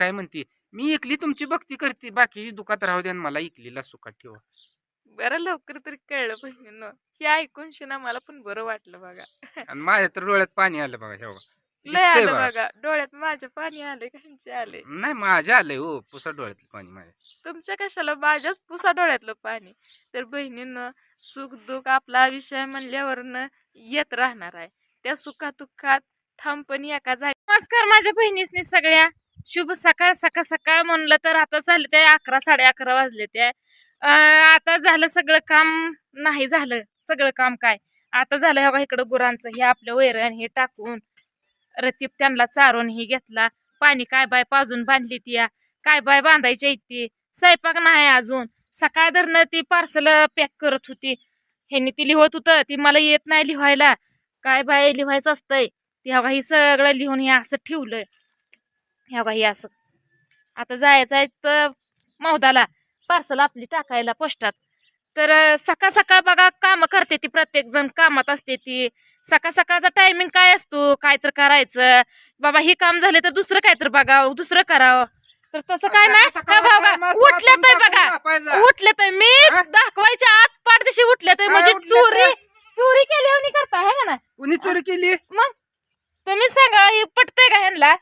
काय म्हणते? मी एकली तुमची भक्ती करते बाकीची दुखात राहू द्या आणि मला इकलीला सुखात ठेवा. बरं लवकर तरी कळलं बहिणीनं. हे ऐकून शिना मला पण बरं वाटलं बघा. आणि माझ्या तर डोळ्यात पाणी आलं बघा हे बघा. लय दिसतंय आलं बघा. बघा. डोळ्यात माझ्या पाणी आले कांचे आले नाही माझ्या आलंय हो. पुसा डोळ्यातलं पाणी माझ्या. तुमच्या कशाला? माझ्याच पुसा डोळ्यातलं पाणी. तर बहिणीनं सुख दुःख आपला विषय म्हणल्यावरनं येत राहणार आहे. त्या सुखादुःखात ठामपणी एका जागी. नमस्कार माझ्या बहिणीसनी सगळ्या. शुभ सकाळ सकाळ सकाळ म्हणलं तर आता झाले ते अकरा साडे अकरा वाजले ते आता झालं सगळं काम नाही झालं सगळं काम काय? आता झालं हे इकडं गुरांचं हे आपलं वैरण हे टाकून रतीप त्यांना चारून हे घेतला. पाणी काय बाय पाजून बांधली ती या? काय बाय बांधायची ती? स्वयंपाक नाही अजून. सकाळ धरणं ती पार्सल पॅक करत होती. ह्यांनी ती लिहत होतं ती मला येत नाही लिहायला. काय बाय लिहायचं असतंय? ती हवा ही सगळं लिहून हे असं ठेवलंय ह्या बघा हे असं. आता जायचं आहे तर मौदाला. पार्सल आपली टाकायला पोस्टात. तर सकाळ सकाळ बघा कामं करते ती प्रत्येक जण कामात असते ती. सकाळ सकाळचा टायमिंग काय असतो? काय तर करायचं. बाबा हे काम झाले तर दुसरं काय तर बघावं. दुसरं करावं. तर तसं काय नाही. उठल्या तर बघा. उठले तर मी? दाखवायच्या आत पाठदिशी उठले तर म्हणजे चोरी? चोरी केली करता है ना कुणी चोरी केली? मग? तुम्ही सांगा हे पटतंय का ह्यांना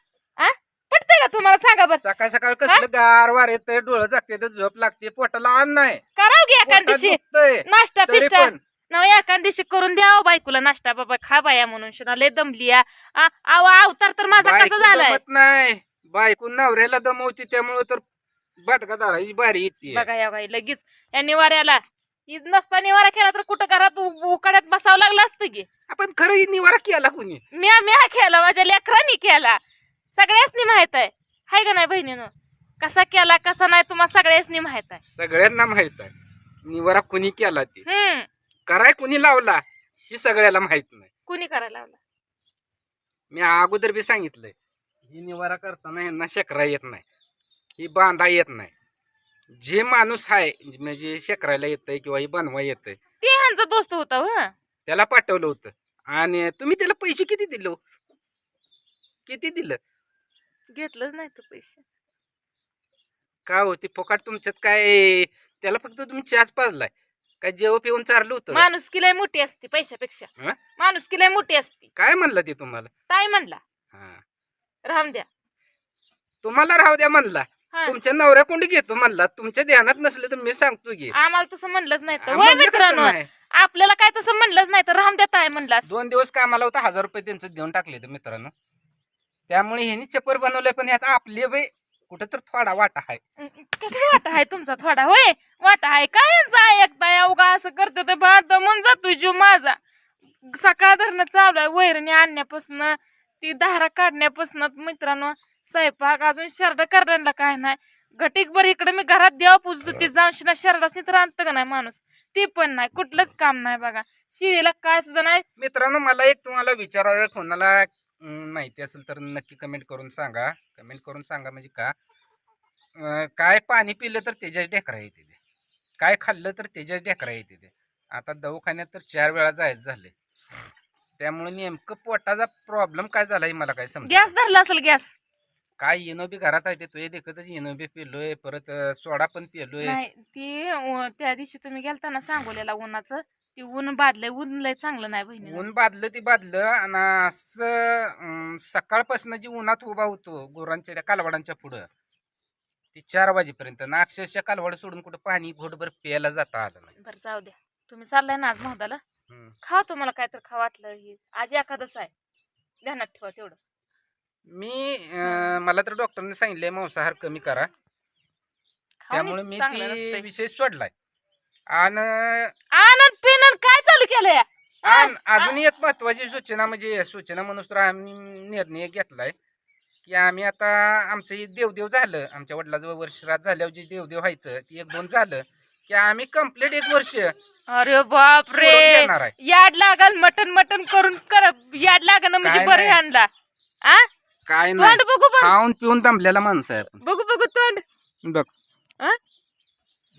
सकाळ सकाळ कसलं गार वार येतंय डोळं जागते तर झोप लागते पोटाला अन्न नाही. कराव घ्या एखाद दुखतंय. नाश्ता पण. न एखाद दिवशी करून द्या बायकोला नाश्ता बाबा खा बाया म्हणून. शिना लय दमली या. आ, आव अवतार तर माझा कसा झालाय? नाही. बायको नवऱ्याला दमवती त्यामुळे तर बाटका दाराची बारी येते बघा या बाई लगेच. या निवाऱ्याला. ईद नसता निवारा केला तर कुठं घरात उकाड्यात बसावं लागलं असतं की? आपण खरं ही निवारा केला कुणी? म्या म्या केला माझ्या लेकरांनी केला. सगळ्यासनी माहीत आहे. हाय का नाही बहिणीनं? कसा केला कसा नाही तुम्हाला सगळ्यासनी माहीत आहे. सगळ्यांना माहीत आहे. निवारा कुणी केला ते? हम्म. कराय कुणी लावला ही सगळ्याला माहीत नाही. कुणी करायला लावला? मी अगोदर बी सांगितलंय ही निवारा करताना यांना शेकरा येत नाही. ही बांधा येत नाही. जे माणूस आहे म्हणजे शेकरायला येतंय किंवा ही बनवा येतंय ते ह्यांचा दोस्त होता हो. त्याला पाठवलं होतं. आणि तुम्ही त्याला पैसे किती दिले हो? किती दिलं? घेतलंच नाही तर पैसे. का होती फुकाट तुमच्यात काय त्याला फक्त तुम्ही चहाच पाजलाय. काय जेव पिऊन चारलं होतं? माणूस किलाय मोठी असते पैशापेक्षा? माणूस किलाय मोठी असते. काय म्हणलं ते तुम्हाला? ताई म्हणला हा. राम द्या. तुम्हाला राहू द्या म्हणला. हा. तुमच्या नवऱ्या कोंडी घेतो म्हणला? तुमच्या ध्यानात नसले तर मी सांगतो की. आम्हाला तसं म्हणलंच नाही तर. कसं मित्रांनो नाही? आपल्याला काय तसं म्हणलंच नाही तर राम द्या ताई म्हणला. दोन दिवस कामाला होता हजार रुपये त्यांचं देऊन टाकले तर मित्रांनो. त्यामुळे ह्यांनी चपर बनवलंय पण ह्यात आपले बे कुठं तर थोडा वाटा आहे. कसं वाटा आहे तुमचा थोडा? होय वाटा आहे काय यांचा? ऐकता या उगा असं करते तर भात दमून जातोय जीव माझा. सकाळ धरणं चालू आहे वैरणी आणण्यापासून ती धारा काढण्यापासून मित्रांनो स्वयंपाक अजून शर्ट करण्याला काय नाही. घटीक बरं इकडे मी घरात देवा पुजतो ते जाऊन शिना शर्टासनी तर आणतं का नाही माणूस? ते पण नाही कुठलंच काम नाही बघा. शिळीला काय सुद्धा नाही. मित्रांनो मला एक तुम्हाला विचारायला कोणाला माहिती असेल तर नक्की कमेंट करून सांगा. कमेंट करून सांगा म्हणजे का? काय पाणी पिलं तर त्याच्याच ढेकरा येते ते. काय खाल्लं तर त्याच्याच ढेकरा येते ते. आता दवाखान्यात तर चार वेळा जायचं झाले त्यामुळे नेमकं पोटाचा प्रॉब्लेम काय झाला हे मला काय समजा गॅस धरला असेल गॅस. काय येणं बी घरात आहे ते तुझे देखतच येणं बी पिलोय परत सोडा पण पिलोय. नाही ती त्या दिवशी तुम्ही गेलता ना सांगोल्याला उन्हाचं. ती ऊन बादलंय. ऊन लय चांगलं नाही बहिणी ऊन बादलं ती बादलं आणि असं सकाळपासून जी उन्हात उभा होतो गुरांच्या त्या कालवडांच्या पुढं ती चार वाजेपर्यंत. ना अक्षरशः कालवड सोडून कुठं पाणी घोटभर प्यायला जाता आलं नाही. बरं जाऊ द्या. तुम्ही चाललाय ना आज महदाला? हम्म. खा तुम्हाला काय तर खा वाटलं हे. आज एखादच आहे. ध्यानात ठेवा तेवढं. मी अं, मला तर डॉक्टरने सांगितलंय मांसाहार कमी करा. खाऊन त्यामुळे मी चांगलं ती. विषय सोडलाय. आणि आनंद पिनन काय चालू केलंय? अजून एक महत्वाची सूचना म्हणजे सूचना म्हणून तर आम्ही निर्णय घेतलाय की आम्ही आता आमचं हे देवदेव झालं आमच्या वडिलाचं वर्ष श्राद्ध झाल्यावर जे देवदेव व्हायचं ते एक दोन झालं की आम्ही कंप्लीट एक वर्ष अरे बाप सोडून रे देणार आहे. याड लागल मटन मटन करून कर याड लागल म्हणजे काय बरं नाही. आणला आ? काय तोंड नाही. बघू खाऊन पिऊन दमलेला माणसं आहे आपण. बघू बघू तोंड. बघ. आ?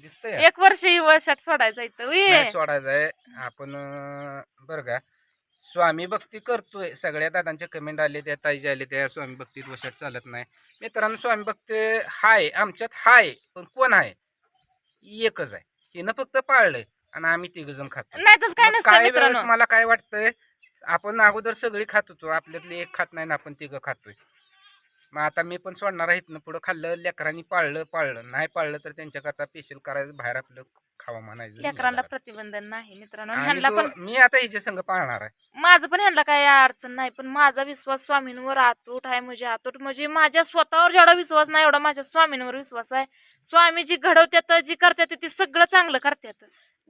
दिसतंय. एक वर्ष ही वर्षात सोडायचं इथं उये. नाही सोडायचंय आपण अं, बरं का. स्वामी भक्ती करतोय. सगळ्या दादांच्या कमेंट आले त्या ताईचे आले त्या स्वामी भक्तीत वशात चालत नाही. मित्रांनो स्वामी भक्ती हाय आमच्यात हाय पण कोण आहे? एकच आहे. हिनं फक्त पाळलंय आणि आम्ही तिघ जण खातो. नाही तसं काय मग नसतं काही वेळेस मित्रांनो. मला काय वाटतंय आपण अगोदर सगळी खात होतो. आपल्यातले एक खात नाही ना आपण तिघं खातोय. मग आता मी पण सोडणार आहे इथनं पुढं खाल्लं लेकरांनी पाळलं पाळलं. नाही पाळलं तर त्यांच्याकरता स्पेशल करायचं बाहेर आपलं खावा म्हणायचं. लेकरांना प्रतिबंधन नाही मित्रांनो आणि ह्यांना पण तो- मी आता हिच्या संघ पाळणार आहे. माझं पण ह्यांना काही अडचण नाही पण माझा विश्वास स्वामींवर अतूट आहे म्हणजे अतूट म्हणजे माझ्या स्वतःवर जेवढा विश्वास नाही एवढा माझ्या स्वामींवर विश्वास आहे. स्वामी जी घडवतात जी करतात ते सगळं चांगलं करतात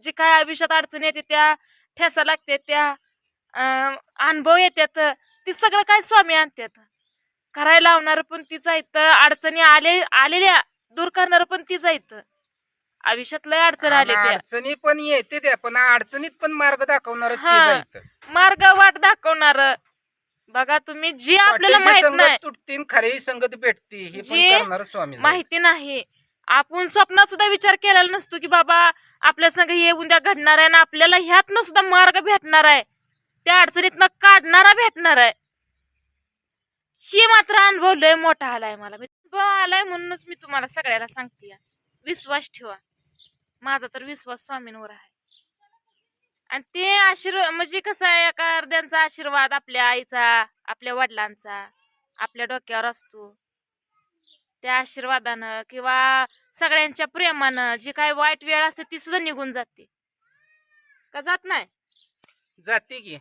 जे काय आयुष्यात अडचणी येते त्या ठेसा लागते त्या अं, अनुभव येतात ते सगळं काय स्वामी आणतात करायला लावणार पण तीच आहेत अडचणी आले आलेल्या दूर करणार पण तीच आहेत आयुष्यात लय अडचण आले आणि त्या. अडचणी पण येते त्या पण अडचणीत पण मार्ग दाखवणार हा. मार्ग वाट दाखवणार. बघा तुम्ही जी आपल्याला माहीत संगत नाही. तुटतीन खरी संगत भेटती हे पण जे करणार स्वामी माहिती नाही. आपण स्वप्नात सुद्धा विचार केलेला नसतो की बाबा आपल्या संग हे उद्या घडणार आहे आणि आपल्याला ह्यातनं सुद्धा मार्ग भेटणार आहे. त्या अडचणीतनं काढणारा भेटणार आहे. ही मात्र अनुभव लय मोठा आलाय मला. मी- अनुभव आलाय म्हणूनच मी तुम्हाला सगळ्याला सांगते विश्वास ठेवा. माझा तर विश्वास स्वामींवर आहे. आणि ते आशीर्वाद म्हणजे कसं आहे एका अर्ध्यांचा आशीर्वाद आपल्या आईचा आपल्या वडिलांचा आपल्या डोक्यावर असतो. त्या आशीर्वादानं किंवा सगळ्यांच्या प्रेमानं जी काय वाईट वेळ असते ती सुद्धा निघून जाते. का जात नाही? जाते की.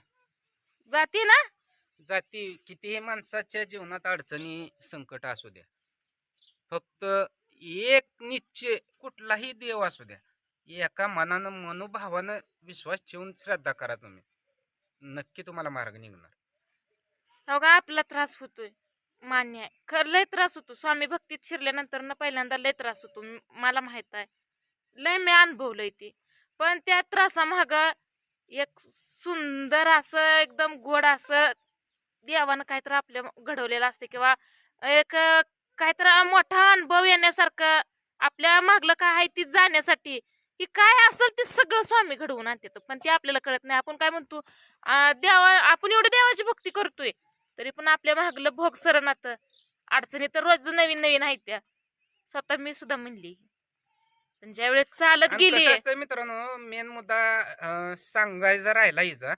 जाते ना? जाती कितीही माणसाच्या जीवनात अडचणी संकट असू द्या. फक्त एक निश्चय कुठलाही देव असू द्या. एका मनानं मनोभावानं विश्वास ठेवून श्रद्धा करा तुम्ही. नक्की तुम्हाला मार्ग निघणार. अहो का आपला त्रास होतोय. मान्य आहे. खरं लय त्रास होतो. स्वामी भक्तीत शिरल्यानंतर ना पहिल्यांदा लय त्रास होतो. म- मला माहीत आहे. लय मी अनुभवलंय ते. पण त्या त्रासामाग एक सुंदर असं एकदम गोड असं देवानं काहीतरी आपल्या घडवलेलं असते किंवा एक काहीतरी मोठा अनुभव येण्यासारखं आपल्या मागलं काय आहे ती जाण्यासाठी की काय असेल ते सगळं स्वामी घडवून आणते पण ते आपल्याला कळत नाही. आपण काय म्हणतो देवा आपण एवढी देवाची भक्ती करतोय तरी पण आपल्या मागलं भोग सरणात अडचणी तर रोज नवीन नवीन आहेत त्या. स्वतः मी सुद्धा म्हणली. पण ज्यावेळेस चालत गेली मित्रांनो मेन मुद्दा सांगायचा राहिला हिचा.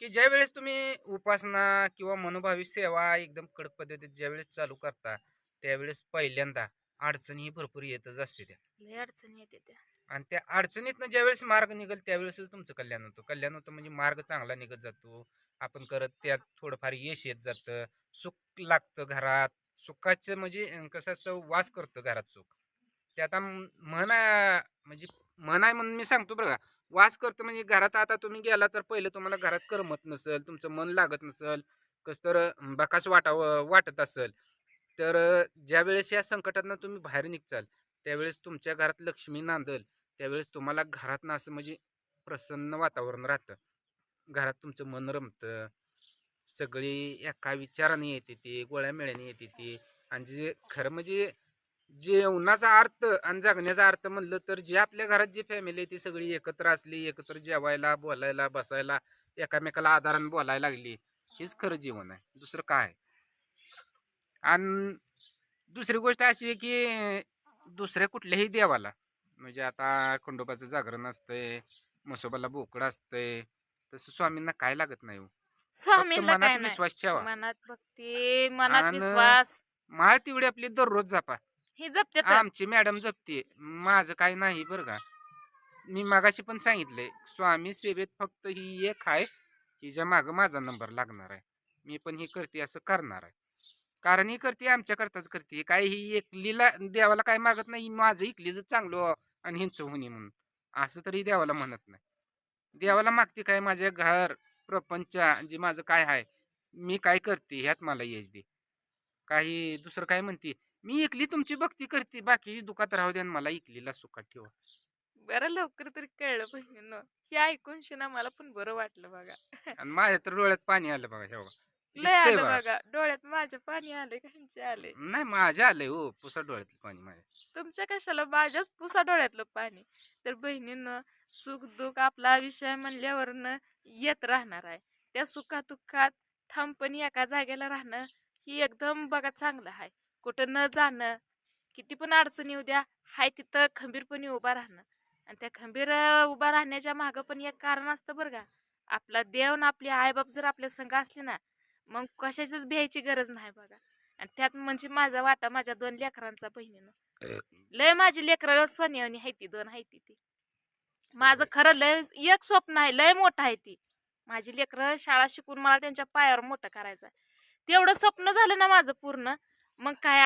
की ज्या वेळेस तुम्ही उपासना किंवा मनोभावी सेवा एकदम कडक पद्धतीत ज्यावेळेस चालू करता त्यावेळेस पहिल्यांदा अडचणी ही भरपूर येतच असते त्या. लय अडचणी येते त्या. आणि त्या अडचणीतनं ज्यावेळेस मार्ग निघेल त्यावेळेसच तुमचं कल्याण होतं. कल्याण होतं म्हणजे मार्ग चांगला निघत जातो. आपण करत त्यात थोडंफार यश येत जातं. सुख लागतं घरात. सुखाचं म्हणजे कसं असतं वास करतं घरात सुख. ते आता म- म्हण आहे- म्हणजे म्हण आहे म्हणून मी सांगतो बरं का. वास करतं म्हणजे घरात आता तुम्ही गेला तर पहिलं तुम्हाला घरात करमत नसेल तुमचं मन लागत नसेल कसं तर बकास वाटावं वाटत असेल. तर ज्यावेळेस या संकटातनं तुम्ही बाहेर निघचाल त्यावेळेस तुमच्या घरात लक्ष्मी नांदल त्यावेळेस तुम्हाला घरातनं असं म्हणजे प्रसन्न वातावरण राहतं. घरात तुमचं मन रमतं. सगळी एका विचाराने येते ती गोळ्या मेळ्याने येते ती. आणि जे खरं म्हणजे जेवणाचा अर्थ आणि जगण्याचा अर्थ म्हणलं तर जे आपल्या घरात जी फॅमिली आहे ती सगळी एकत्र असली एकत्र जेवायला बोलायला बसायला एकामेकाला आधाराने बोलायला लागली हेच खरं जीवन आहे. दुसरं काय? आणि दुसरी गोष्ट अशी आहे की दुसऱ्या कुठल्याही देवाला म्हणजे आता खंडोबाचं जागरण असतंय म्हसोबाला बोकड असतंय तसं स्वामींना काय लागत नाही हो. काय मनात नाही. विश्वास ठेवा. मनात भक्ती मनात आणि विश्वास. माळ तेवढी आपली दररोज जापा. हे जपते आमची मॅडम जपते माझं काही नाही बरं का. मी मागाशी पण सांगितलंय स्वामी सेवेत फक्त ही एक आहे की ज्या मागं माझा नंबर लागणार आहे. मी पण ही करते असं करणार आहे. कारण ही करते आमच्याकरताच करते. काय ही एकलीला देवाला काय मागत नाही माझं इकलीच चांगलं आणि हिंच होणे म्हणून. असं तरी देवाला म्हणत नाही. देवाला मागते काय माझे घर प्रपंच जे माझं काय आहे मी काय करते ह्यात मला यश दे. काही दुसरं काय म्हणते मी एकली तुमची भक्ती करते. बाकी दुखात राहू द्या आणि मला इकलीला सुखात ठेवा. बरं लवकर तरी कळलं पाहिजे ना हे ऐकून शिना मला पण बरं वाटलं बघा. आणि माझ्या तर डोळ्यात पाणी आलं बघा हे बघा. लय दिसतंय आलं बघा. बघा. डोळ्यात माझ्या पाणी आले कांचे आले नाही माझ्या आलंय हो. पुसा डोळ्यातलं पाणी माझ्या. तुमच्या कशाला? माझ्याच पुसा डोळ्यातलं पाणी. तर बहिणीनं सुख दुःख आपला विषय म्हणल्यावरनं येत राहणार आहे. त्या सुखादुःखात ठामपणे एका जागेला राहणं ही एकदम बघा चांगलं आहे. कुठं न जाणं किती पण अडचणी येऊ द्या हाय तिथं खंबीरपणे उभा राहणं. आणि त्या खंबीर उभा राहण्याच्या मागं पण एक कारण असतं बरं का. आपला देव ना आपले आईबाप जर आपल्या संघ असले ना मग कशाचीच भ्यायची गरज नाही बघा. आणि त्यात म्हणजे माझा वाटा माझ्या दोन लेकरांचा बहिणीनं. लय माझी लेकरं सोन्यावनी आहे ती दोन आहे ती ती. माझं खरं लय एक स्वप्न आहे लय मोठं आहे ती. माझी लेकरं शाळा शिकून मला त्यांच्या पायावर मोठं करायचं तेवढं स्वप्न झालं ना माझं पूर्ण मग काय